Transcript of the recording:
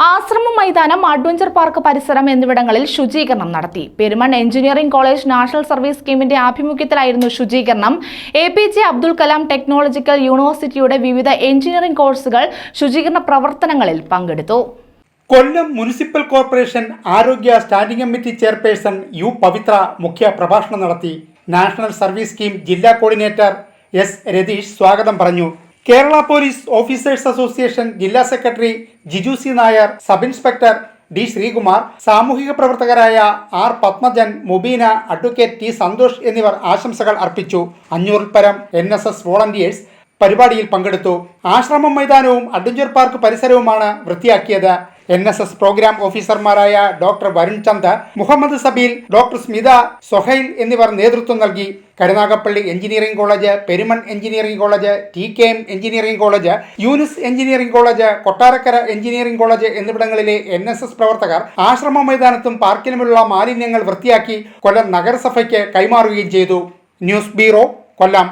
ആശ്രമ മൈതാനം adventure park പരിസരം എന്നിവിടങ്ങളിൽ ശുചീകരണം നടത്തി. Peruman engineering college national service സ്കീമിന്റെ ആഭിമുഖ്യത്തിലായിരുന്നു ശുചീകരണം. A P J Abdul Kalam technological യൂണിവേഴ്സിറ്റിയുടെ വിവിധ എഞ്ചിനീയറിംഗ് കോഴ്സുകൾ ശുചീകരണ പ്രവർത്തനങ്ങളിൽ പങ്കെടുത്തു. കൊല്ലം മുനിസിപ്പൽ കോർപ്പറേഷൻ ആരോഗ്യ standing committee chairperson U Pavithra മുഖ്യ പ്രഭാഷണം നടത്തി നാഷണൽ സർവീസ് സ്കീം ജില്ലാ കോർഡിനേറ്റർ എസ് രതീഷ് സ്വാഗതം പറഞ്ഞു. കേരള പോലീസ് ഓഫീസേഴ്സ് അസോസിയേഷൻ ജില്ലാ secretary Giju C Nair sub inspector D Sreekumar സാമൂഹിക പ്രവർത്തകരായ R Padmajan Mubeena advocate T Santhosh എന്നിവർ ആശംസകൾ അർപ്പിച്ചു. അഞ്ഞൂറിൽ പരം എൻ എസ് എസ് വോളണ്ടിയേഴ്സ് പരിപാടിയിൽ പങ്കെടുത്തു. ആശ്രമം മൈതാനവും അഡ്വഞ്ചർ പാർക്ക് പരിസരവുമാണ് വൃത്തിയാക്കിയത്. എൻ എസ് എസ് പ്രോഗ്രാം ഓഫീസർമാരായ ഡോക്ടർ വരുൺ ചന്ദ മുഹമ്മദ് സബീൽ ഡോക്ടർ സ്മിത സൊഹൈൽ എന്നിവർ നേതൃത്വം നൽകി. Karunagappally engineering college Peruman engineering college T K M engineering college Younus engineering college Kottarakkara engineering college എന്നിവിടങ്ങളിലെ എൻ എസ് എസ് പ്രവർത്തകർ ആശ്രമ മൈതാനത്തും പാർക്കിലുമുള്ള മാലിന്യങ്ങൾ വൃത്തിയാക്കി കൊല്ലം നഗരസഭയ്ക്ക് കൈമാറുകയും ചെയ്തു. News bureau Kollam.